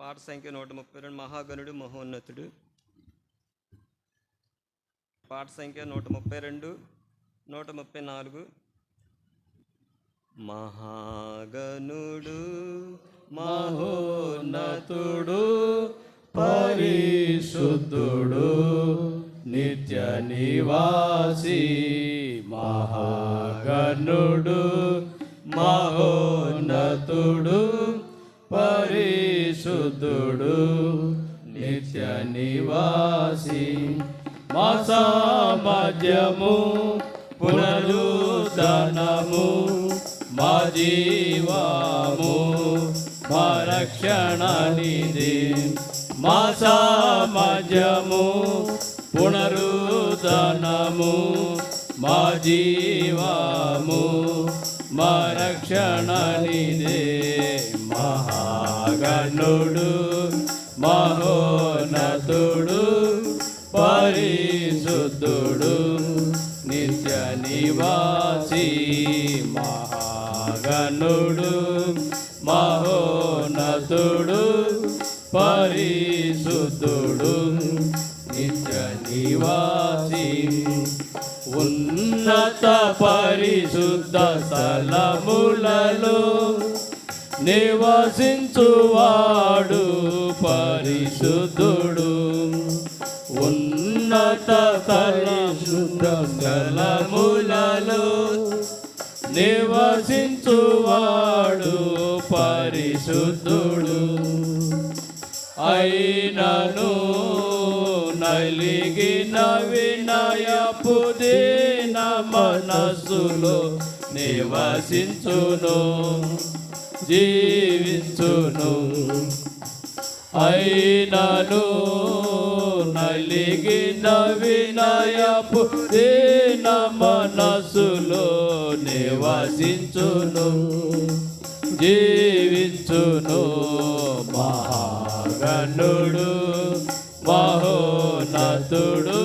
పాట సంఖ్య నూట ముప్పై రెండు మహాగణుడు మహోన్నతుడు. పాట సంఖ్య నూట ముప్పై రెండు నూట ముప్పై నాలుగు. మహాగణుడు మహోన్నతుడు పరిశుద్ధుడు నిత్య నివాసి మహాగణుడు. నివాసి మా సామధ్యము పునరుదనము మా జీవము మా రక్షణ నిధి. మా సామధ్యము పునరుదనము మా జీవము మా రక్షణ నిధి. మహాగణుడు మహో పరిశుద్ధుడు నిత్య నివాసి మహాగణుడు మహోనతుడు పరిశుద్ధుడు నిత్య నివాసి ఉన్నత పరిశుద్ధ స్థలములలో నివసించువాడు పరిశుద్ధుడు. ఉన్నత పరిశుద్ధ స్థలములలో నివసించువాడు పరిశుద్ధుడు. అయినను నలిగిన వినయపు దీన మనస్సులో నివసించును జీవించును. అయినను నలిగిన వినయపు దీన మనసులో నివసించును. జీవించును మహాగణుడు మహోనతుడు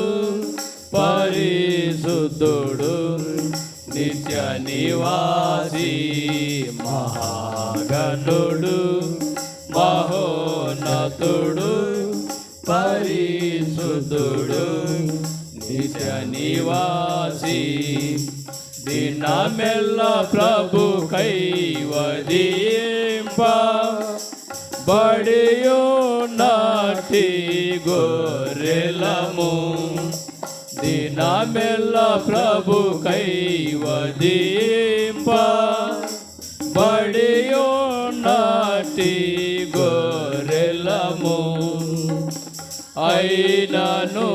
పరిశుద్ధుడు నిత్య నివాసి మహాగణుడు మహోనతుడు పరిశుద్ధుడు నిజ నివాసి దినమెల్ల ప్రభు కైవదీంప బడియో నాటి గొర్రెలము దినమెల్ల ప్రభు కైవదీంప బడియో నాటి గో అయినను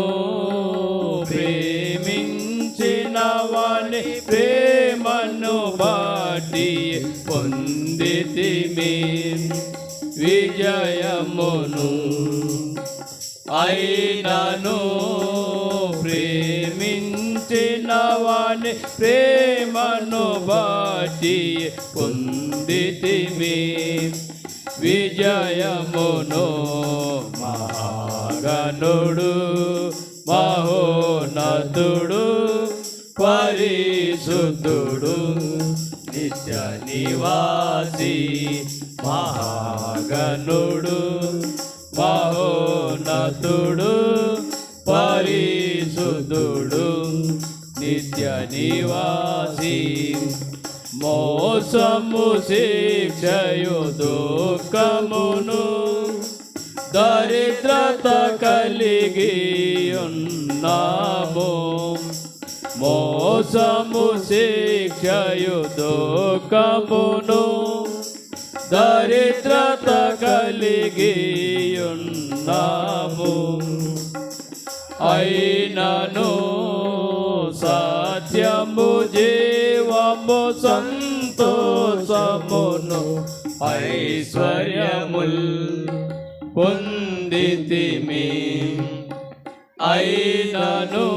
ప్రేమించిన వాని ప్రేమను బాటి పొందితిమి. విజయమును అయినను ప్రేమించిన వాని ప్రేమను బాటి పొందితిమి. విజయమును మహాగణుడు మహోనతుడు పరిశుద్ధుడు నిత్య నివాసి మహాగనుడు మహోనతుడు పరిశుద్ధుడు నిత్య నివాసి మోసము శిక్షయు దుఃఖమును దరిద్రత కలిగి ఉన్నాము మోసము శిక్షయు దుఃఖమును దరిద్రత కలిగి ఉన్నాము అయినను సత్యము జీవము సంతోషమును ఐశ్వర్యముల్ పొందితిమి. అయినను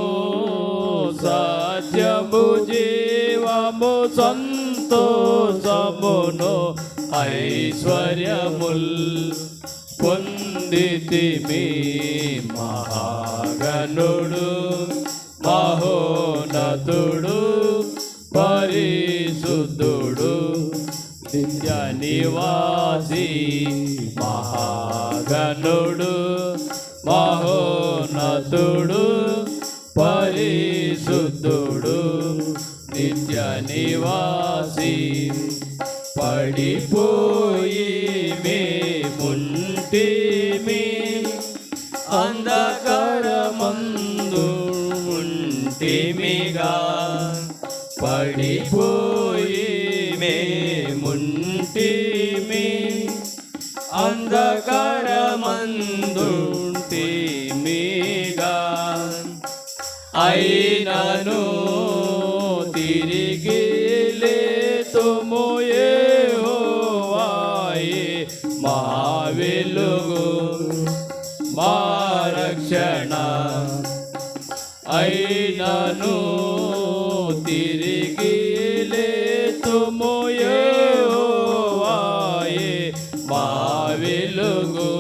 సత్యము జీవము సంతోషమును ఐశ్వర్యముల్ పొందితిమి. మహాగణుడు మహోనతుడు పరిశుద్ధుడు నిత్య నివాసీ ఘనుడు మహాగణుడు మహోన్నతుడు పరిశుద్ధుడు నిత్య నివాసి పడిపోయి మేముంటిమి అంధకారమందు ఉంటిమిగా పడిపోయి మేముంటిమి అంధకారమందుంటిమిగా లేతుము యెహోవాయే మా వెలుగు మా రక్షణ అయినను తిరిగి లేతుము మా వెలుగు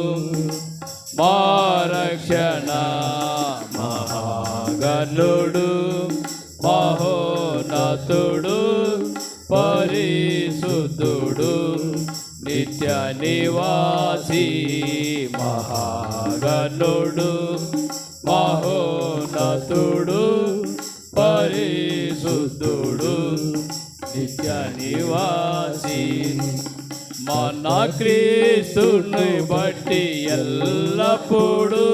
మా రక్షణ నిత్య నివాసి మహాగణుడు మహోనతుడు పరిశుద్ధుడు. నిత్య నివాసి మన క్రీస్తుని బట్టి ఎల్లప్పుడూ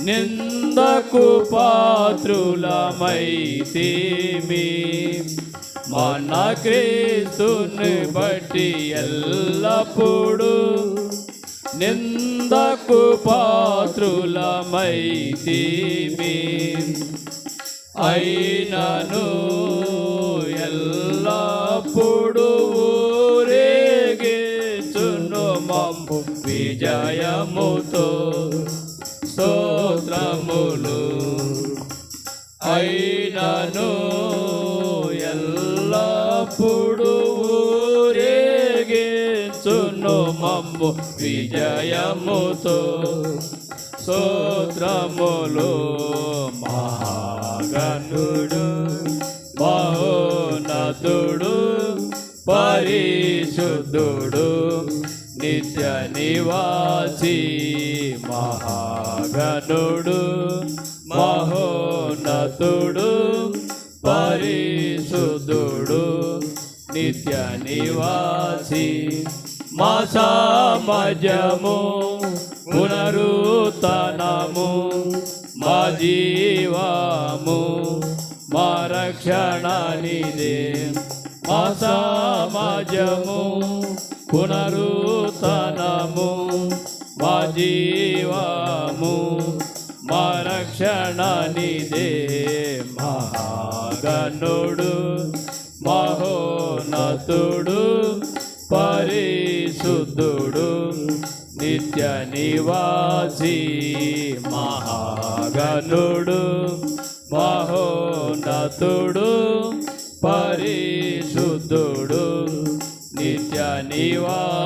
నిందకు పాత్రులమైతేమి. మన క్రీస్తుని బట్టి ఎల్లప్పుడూ నిందకు పాత్రులమైతిమి అయినను ఎల్లప్పుడు ఊరేగించును మమ్ము విజయముతో స్తోత్రములు అప్పుడు ఊరేగించును మమ్ము విజయముతో. సోత్రములు మహాగనుడు మహోనతుడు పరిశుద్ధుడు నిత్య నివాసి మహాగనుడు మహోన్నతుడు పరిశుద్ధుడు. నిత్య నివాసి మా సమాజము పునరుతనము మా జీవము మా రక్షణనిదే మా సమాజము పునరుతనము మా జీవము మా రక్షణనిదే మహాగణుడు మహోనతుడు పరిశుద్ధుడు నిత్య నివాసి మహాగణుడు మహోనతుడు పరిశుద్ధుడు నిత్య నివాసి